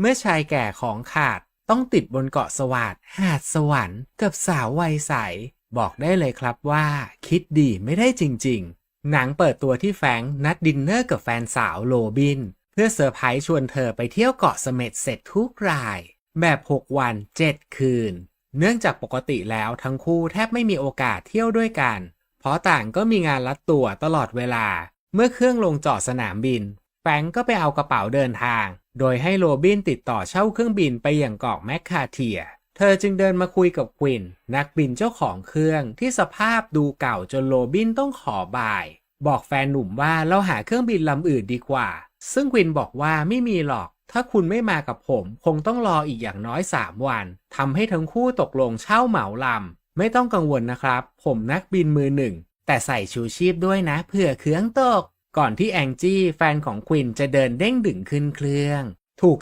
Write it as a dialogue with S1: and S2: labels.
S1: เมื่อชายแก่ของขาดต้องติดบนเกาะสวาดหาดสวรรค์กับสาววัยใส บอกได้เลยครับว่า คิดดีไม่ได้จริง ๆ หนังเปิดตัวที่แฟงนัดดินเนอร์กับแฟนสาวโรบิน เพื่อเซอร์ไพรส์ชวนเธอไปเที่ยวเกาะเสม็ดเสร็จทุกราย แบบ 6 วัน 7 คืน เนื่องจากปกติแล้วทั้งคู่แทบไม่มีโอกาสเที่ยวด้วยกัน เพราะต่างก็มีงานรัดตัวตลอดเวลา เมื่อเครื่องลงจอดสนามบิน แฟงก็ไปเอากระเป๋าเดินทาง โดยให้โรบินติดต่อเช่าเครื่องบินไปยังเกาะแมคคาเทีย เธอจึงเดินมาคุยกับควิน นักบินเจ้าของเครื่องที่สภาพดูเก่าจนโรบินต้องขอบาย บอกแฟนหนุ่มว่าเราหาเครื่องบินลำอื่นดีกว่า ซึ่งควินบอกว่าไม่มีหรอก ถ้าคุณไม่มากับผม คงต้องรออีกอย่างน้อย 3 วันทำให้ทั้งคู่ตกลงเช่าเหมาลำไม่ต้องกังวลนะครับ ผมนักบินมือหนึ่งแต่ใส่ชูชีพด้วยนะเผื่อเครื่องตก ก่อนที่แองจี้แฟนของควินจะเดินเด้งดึงขึ้นเครื่อง ถูก